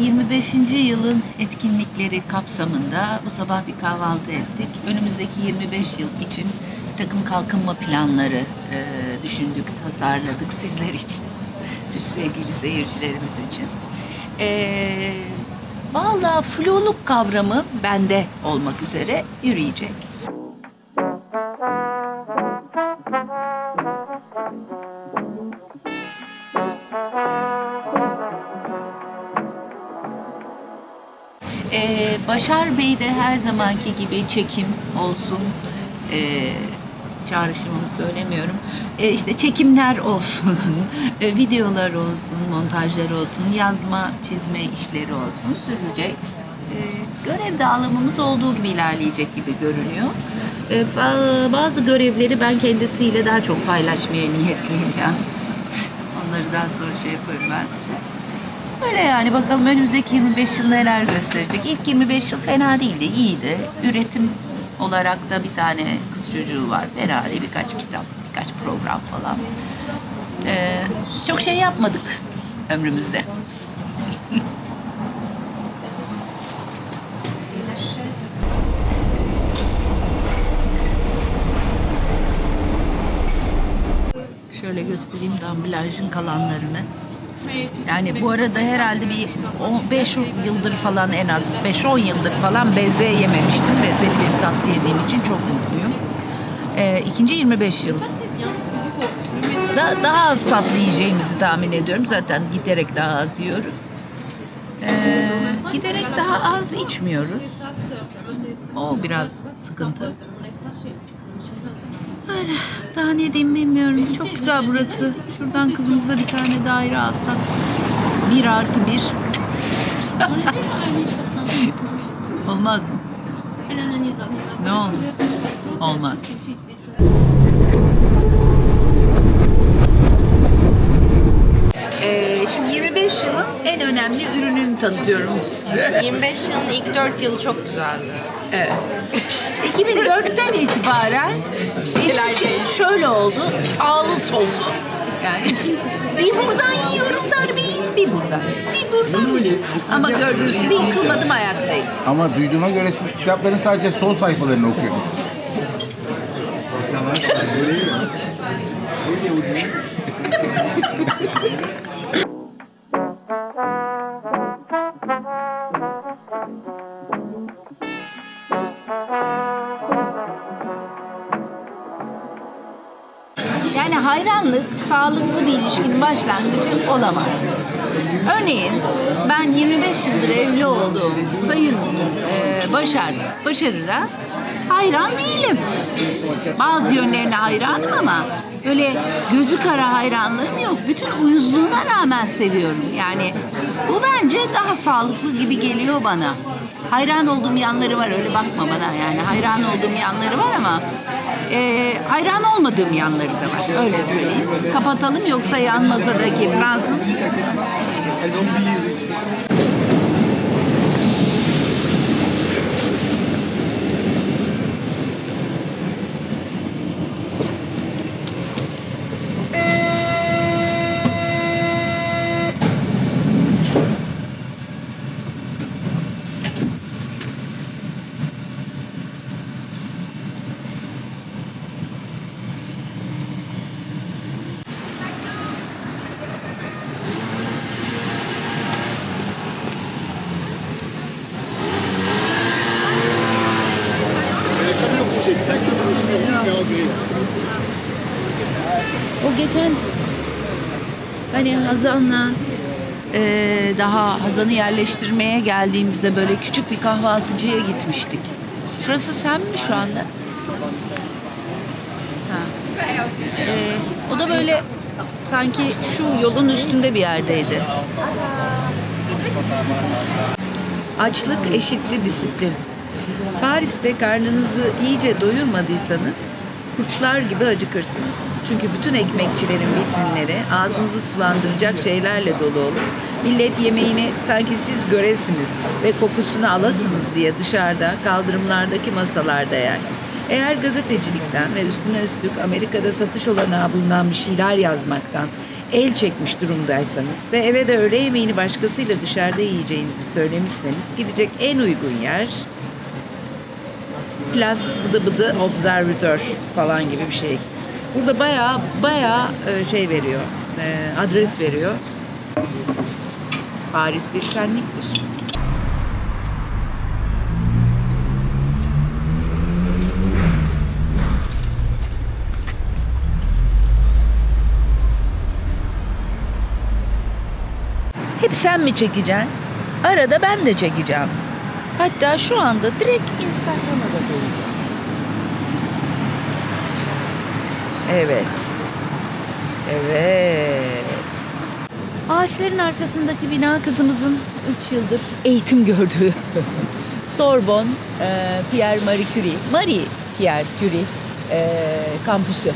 25. yılın etkinlikleri kapsamında bu sabah bir kahvaltı ettik. Önümüzdeki 25 yıl için takım kalkınma planları e, düşündük, tasarladık sizler için. Siz sevgili seyircilerimiz için. E, Valla fluluk kavramı bende olmak üzere yürüyecek. Başar Bey de her zamanki gibi çekim olsun, ee, çağrışımımı söylemiyorum. Ee, işte çekimler olsun, e, videolar olsun, montajlar olsun, yazma, çizme işleri olsun sürecek. Ee, görev dağılımımız olduğu gibi ilerleyecek gibi görünüyor. Fa- bazı görevleri ben kendisiyle daha çok paylaşmaya niyetliyim yalnız. Onları daha sonra şey yaparım ben size. Öyle yani bakalım önümüzdeki 25 yıl neler gösterecek. İlk 25 yıl fena değildi, iyiydi. Üretim olarak da bir tane kız çocuğu var. Fena değil, birkaç kitap, birkaç program falan. Ee, çok şey yapmadık ömrümüzde. Şöyle göstereyim damblajın kalanlarını. Yani bu arada herhalde bir 5 yıldır falan en az 5-10 yıldır falan beze yememiştim. Bezeli bir tatlı yediğim için çok mutluyum. Ee, ikinci 25 yıl. Da, daha az tatlı yiyeceğimizi tahmin ediyorum. Zaten giderek daha az yiyoruz. Ee, giderek daha az içmiyoruz. O biraz sıkıntı. Öyle, daha ne diyeyim bilmiyorum. Çok güzel burası. Şuradan kızımıza bir tane daire alsak. Bir artı bir. Olmaz mı? Ne olur? Olmaz. Ee, şimdi 25 yılın en önemli ürününü tanıtıyorum size. 25 yılın ilk 4 yılı çok güzeldi. Evet. 2004'ten itibaren benim için şöyle oldu, sağlı sollu. Yani bir buradan yiyorum darbeyi, bir buradan, bir buradan. Ama gördüğünüz gibi yıkılmadım ayaktayım. Ama duyduğuma göre siz kitapların sadece son sayfalarını okuyorsunuz. başlangıcı olamaz. Örneğin ben 25 yıldır evli olduğum Sayın e, Başar, Başarır'a hayran değilim. Bazı yönlerine hayranım ama böyle gözü kara hayranlığım yok. Bütün uyuzluğuna rağmen seviyorum. Yani bu bence daha sağlıklı gibi geliyor bana. Hayran olduğum yanları var öyle bakma bana yani. Hayran olduğum yanları var ama e, hayran olmadığım yanları da var. Öyle söyleyeyim. Kapatalım yoksa yan masadaki Fransız O geçen hani Hazan'la eee, daha Hazan'ı yerleştirmeye geldiğimizde böyle küçük bir kahvaltıcıya gitmiştik. Şurası sen mi şu anda? Ha. Eee, o da böyle sanki şu yolun üstünde bir yerdeydi. Açlık eşitli disiplin. Paris'te karnınızı iyice doyurmadıysanız kurtlar gibi acıkırsınız. Çünkü bütün ekmekçilerin vitrinleri ağzınızı sulandıracak şeylerle dolu olur. Millet yemeğini sanki siz göresiniz ve kokusunu alasınız diye dışarıda kaldırımlardaki masalarda yer. Eğer gazetecilikten ve üstüne üstlük Amerika'da satış olanağı bulunan bir şeyler yazmaktan el çekmiş durumdaysanız ve eve de öğle yemeğini başkasıyla dışarıda yiyeceğinizi söylemişseniz gidecek en uygun yer Plus bıdı bıdı observatör falan gibi bir şey. Burada bayağı bayağı e, şey veriyor, e, adres veriyor. Paris bir şenliktir. Hep sen mi çekeceksin? Arada ben de çekeceğim. Hatta şu anda direkt Instagram'a da koyacağım. Evet. Evet. Ağaçların arkasındaki bina kızımızın 3 yıldır eğitim gördüğü Sorbonne e, Pierre Marie Curie, Marie Pierre Curie e, kampüsü.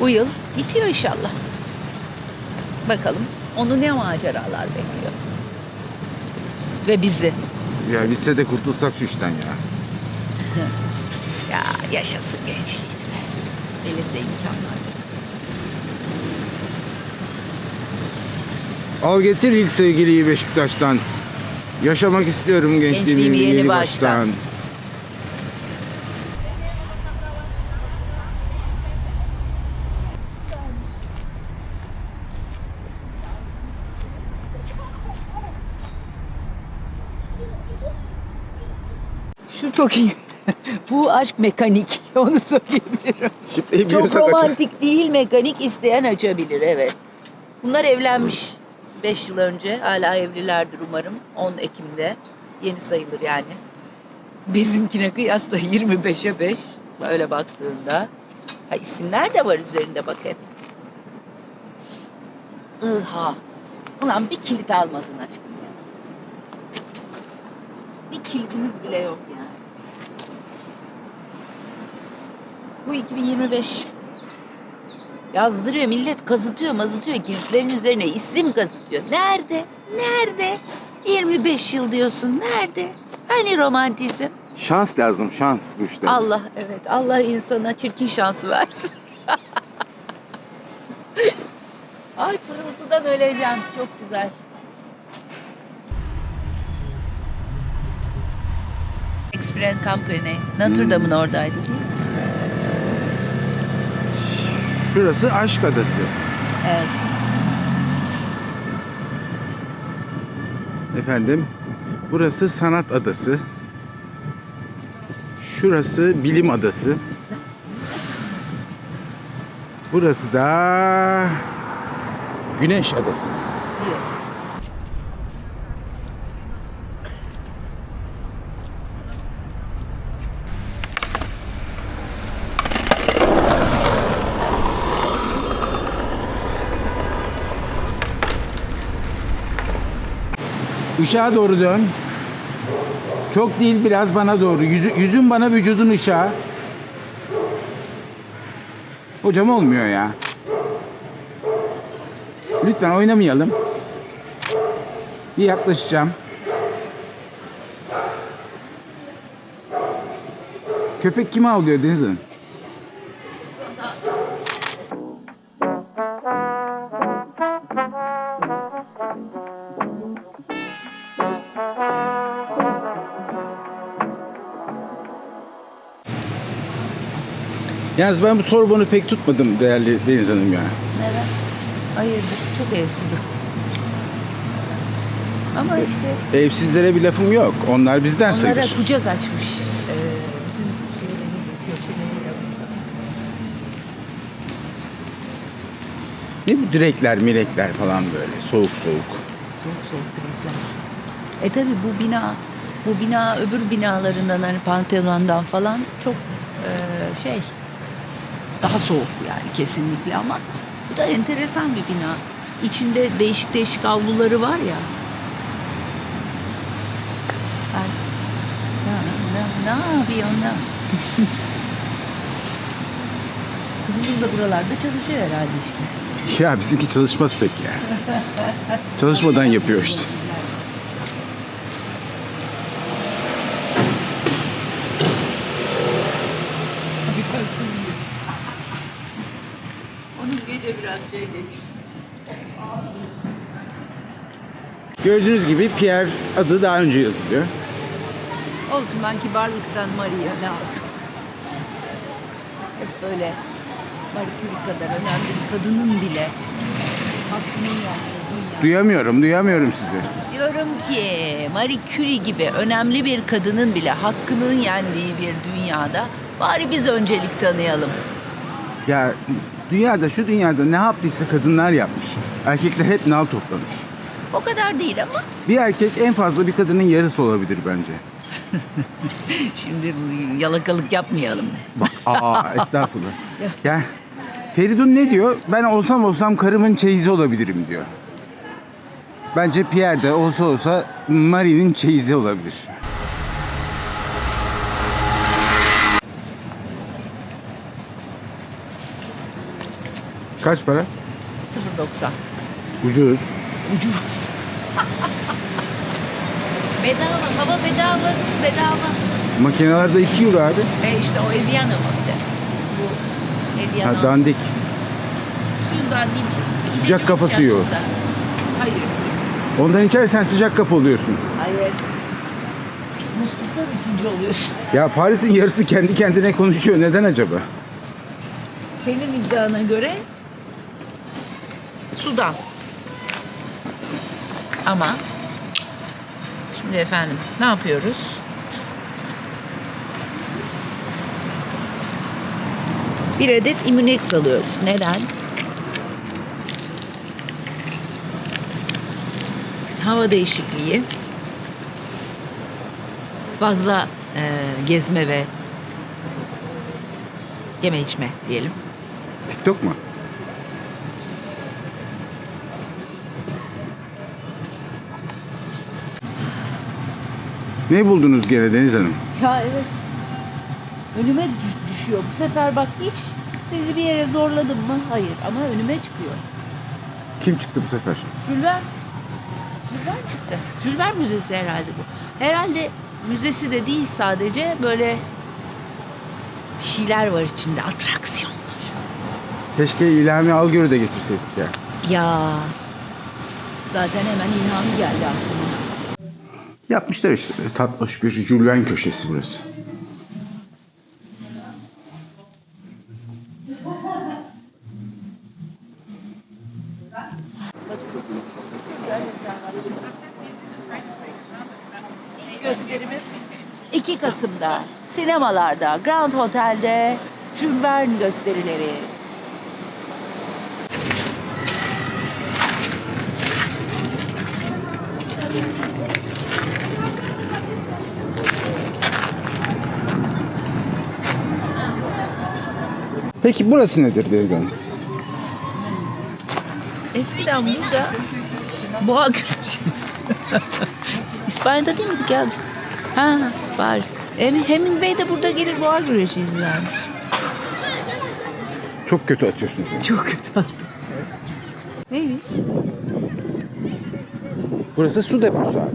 Bu yıl bitiyor inşallah. Bakalım onu ne maceralar bekliyor. Ve bizi. Ya bitse de kurtulsak şu işten ya. Ya yaşasın gençliğini be. Elinde imkanlar. Al getir ilk sevgiliyi Beşiktaş'tan. Yaşamak istiyorum gençliğimi, yeni, baştan. Çok iyi. Bu aşk mekanik. Onu söyleyebilirim. Şifreyi Çok biliyorsak açar. romantik değil mekanik isteyen açabilir evet. Bunlar evlenmiş 5 yıl önce. Hala evlilerdir umarım. 10 Ekim'de. Yeni sayılır yani. Bizimkine kıyasla 25'e 5. Böyle baktığında. Ha, isimler de var üzerinde bak hep. Iha. Ulan bir kilit almadın aşkım ya. Bir kilidimiz bile yok yani. Bu 2025. Yazdırıyor millet kazıtıyor mazıtıyor kilitlerin üzerine isim kazıtıyor. Nerede? Nerede? 25 yıl diyorsun nerede? Hani romantizm? Şans lazım şans bu işte. Allah evet Allah insana çirkin şansı versin. Ay pırıltıdan öleceğim. Çok güzel. And Company. Notre Dame'ın oradaydı değil mi? Şurası Aşk Adası. Evet. Efendim, burası Sanat Adası. Şurası Bilim Adası. Burası da Güneş Adası. Diyorsun. Işığa doğru dön. Çok değil biraz bana doğru. Yüzü, yüzün bana vücudun ışığa. Hocam olmuyor ya. Lütfen oynamayalım. Bir yaklaşacağım. Köpek kime avlıyor Deniz Hanım? Yalnız ben bu Sorbon'u pek tutmadım değerli Deniz Hanım ya. Neden? Hayırdır? Çok evsizim. Ama işte Evsizlere bir lafım yok. Onlar bizden onlara sayılır. kucak açmış. Ee, bütün şeyleri, köşeleri yapmışlar. Ne bu direkler, mirekler falan böyle soğuk soğuk. Soğuk soğuk direkler. E tabi bu bina, bu bina öbür binalarından hani Pantheon'dan falan çok e, şey daha soğuk yani kesinlikle ama bu da enteresan bir bina. İçinde değişik değişik avluları var ya. Ben, ne, ne, ne yapıyorsun? Kızımız da buralarda çalışıyor herhalde işte. Ya bizimki çalışmaz pek ya. Çalışmadan yapıyoruz. Gördüğünüz gibi Pierre adı daha önce yazılıyor. Olsun ben kibarlıktan Maria'yı ne aldım. Hep böyle Marie Curie kadar önemli bir kadının bile hakkının yaptığı dünya. Duyamıyorum, duyamıyorum sizi. Diyorum ki Marie Curie gibi önemli bir kadının bile hakkının yendiği bir dünyada bari biz öncelik tanıyalım. Ya dünyada şu dünyada ne yaptıysa kadınlar yapmış. Erkekler hep nal toplamış. O kadar değil ama Bir erkek en fazla bir kadının yarısı olabilir bence. şimdi yalakalık yapmayalım. Bak, aa estağfurullah. Ya Feridun ne diyor? Ben olsam olsam karımın çeyizi olabilirim diyor. Bence Pierre de olsa olsa Marie'nin çeyizi olabilir. Kaç para? 0.90. Ucuz. Ucuz. Bedava, hava bedava, su bedava. Makinelerde 2 euro abi. E işte o Evian ama bir de. Bu Evian Ha, dandik. suyundan değil mi? Sıcak kafa suyu. sudan. Hayır değil. Ondan içersen sıcak kafa oluyorsun. Hayır. Musluktan içince oluyorsun. Ya Paris'in yarısı kendi kendine konuşuyor. Neden acaba? Senin iddiana göre sudan. Ama şimdi efendim ne yapıyoruz? Bir adet Immunex alıyoruz. Neden? Hava değişikliği, fazla e, gezme ve yeme içme diyelim. TikTok mu? Ne buldunuz gene Deniz Hanım? Ya evet. Önüme düş- düşüyor. Bu sefer bak hiç sizi bir yere zorladım mı? Hayır ama önüme çıkıyor. Kim çıktı bu sefer? Jules Verne çıktı. Jules Verne Müzesi herhalde bu. Herhalde müzesi de değil sadece böyle bir şeyler var içinde. Atraksiyonlar. Keşke İlhami Algör'ü de getirseydik ya. Ya zaten hemen ilhamı geldi aklıma. Yapmışlar işte. Tatlış bir Jules Verne köşesi burası. Gösterimiz 2 Kasım'da sinemalarda Grand Hotel'de Jules Verne gösterileri. Peki burası nedir Deniz Hanım? Eskiden burada boğa güreşi. İspanya'da değil miydik ya biz? Ha Paris. Hem Hemingway de burada gelir boğa güreşi izlermiş. Çok kötü atıyorsunuz. yani. Çok kötü attım. Neymiş? Burası su deposu abi.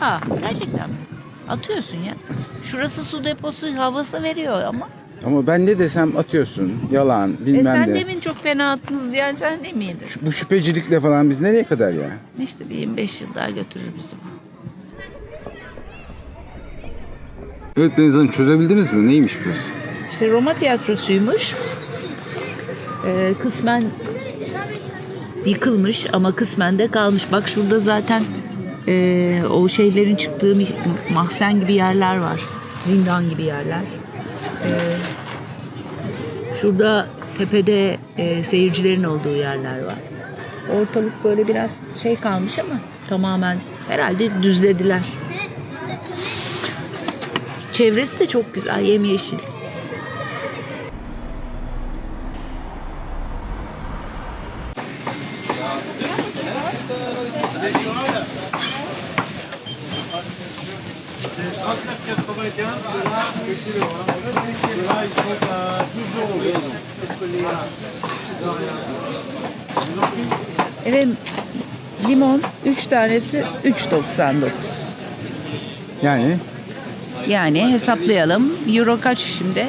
Ha gerçekten mi? Atıyorsun ya. Şurası su deposu havası veriyor ama. Ama ben ne desem atıyorsun. Yalan E bilmem sen ne. demin çok fena attınız diyen sen değil miydin? Şu- bu şüphecilikle falan biz nereye kadar ya? İşte bir 25 yıl daha götürür bizi. bu. Evet Deniz Hanım çözebildiniz mi? Neymiş burası? İşte Roma tiyatrosuymuş. Ee, kısmen yıkılmış ama kısmen de kalmış. Bak şurada zaten ee, o şeylerin çıktığı mi- mahzen gibi yerler var. Zindan gibi yerler. Ee, şurada tepede ee, seyircilerin olduğu yerler var. Ortalık böyle biraz şey kalmış ama tamamen herhalde düzlediler. Çevresi de çok güzel, yemyeşil. Evet, limon 3 tanesi 3.99. Yani Yani hesaplayalım. Euro kaç şimdi?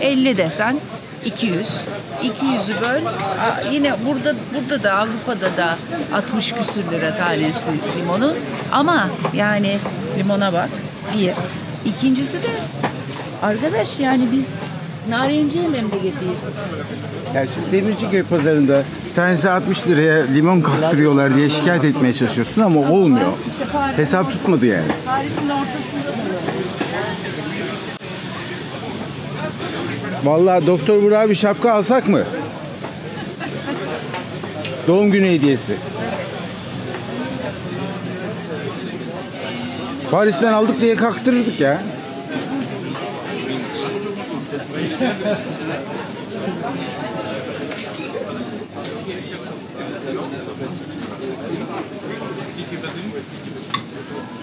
50 desen 200. iki yüzü böl. Aa, Yine burada burada da Avrupa'da da 60 küsür lira tanesi limonun. Ama yani limona bak. Bir. İkincisi de arkadaş yani biz narenciye memleketiyiz. Ya şimdi Demirciköy pazarında tanesi 60 liraya limon kaktırıyorlar diye şikayet etmeye çalışıyorsun ama olmuyor. Hesap tutmadı yani. Paris'in ortasında Vallahi Doktor Burak'a bir şapka alsak mı? Doğum günü hediyesi. Paris'ten aldık diye kaktırırdık ya.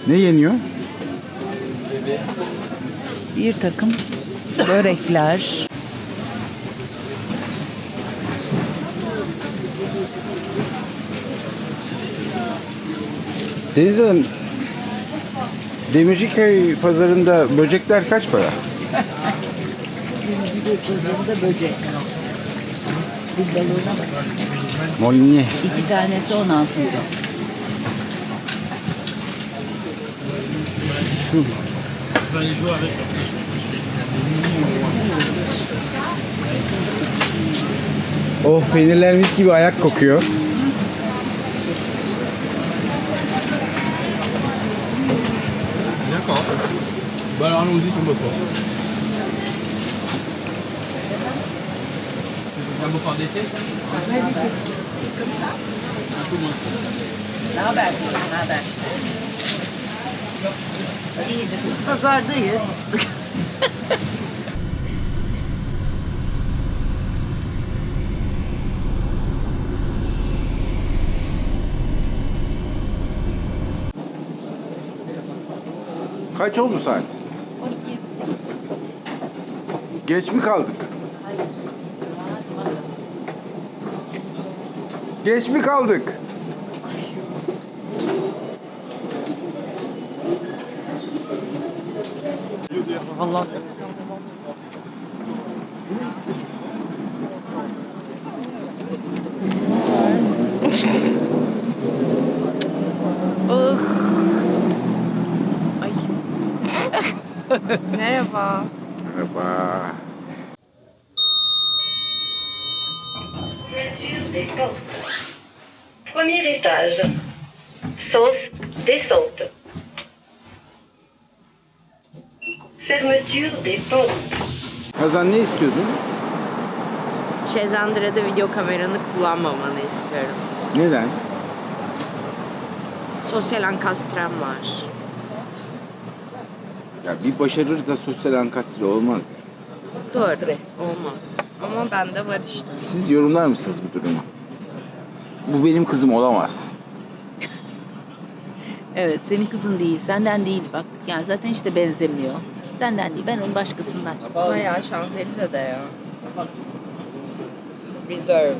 Ne yeniyor? bir takım börekler. Deniz Hanım, Demirciköy pazarında böcekler kaç para? Bir pazarında böcek. Bir balığına bak. Molniye. İki tanesi 16 euro. Oh peynirler mis gibi ayak kokuyor. Bah alors allons-y sur votre Un beau faire d'été, ça Un peu moins. Ne haber? Ne haber? İyidir. Pazardayız. Kaç oldu saat? 12.28. Geç mi kaldık? Geç mi kaldık? Oh. Ay. Merhaba. Merhaba. Ouverture des portes. Premier étage. Sens descente. Fermeture des portes. Kazan ne istiyordun? Şezendre'de video kameranı kullanmamanı istiyorum. Neden? Sosyal ankastrem var. Ya bir başarır da sosyal ankastre olmaz ya. Doğru. Olmaz. Ama bende var işte. Siz yorumlar mısınız bu durumu? Bu benim kızım olamaz. Evet senin kızın değil, senden değil bak. Yani zaten işte benzemiyor. Senden değil, ben onun başkasından. Bayağı Şanzelize'de ya. Reserve.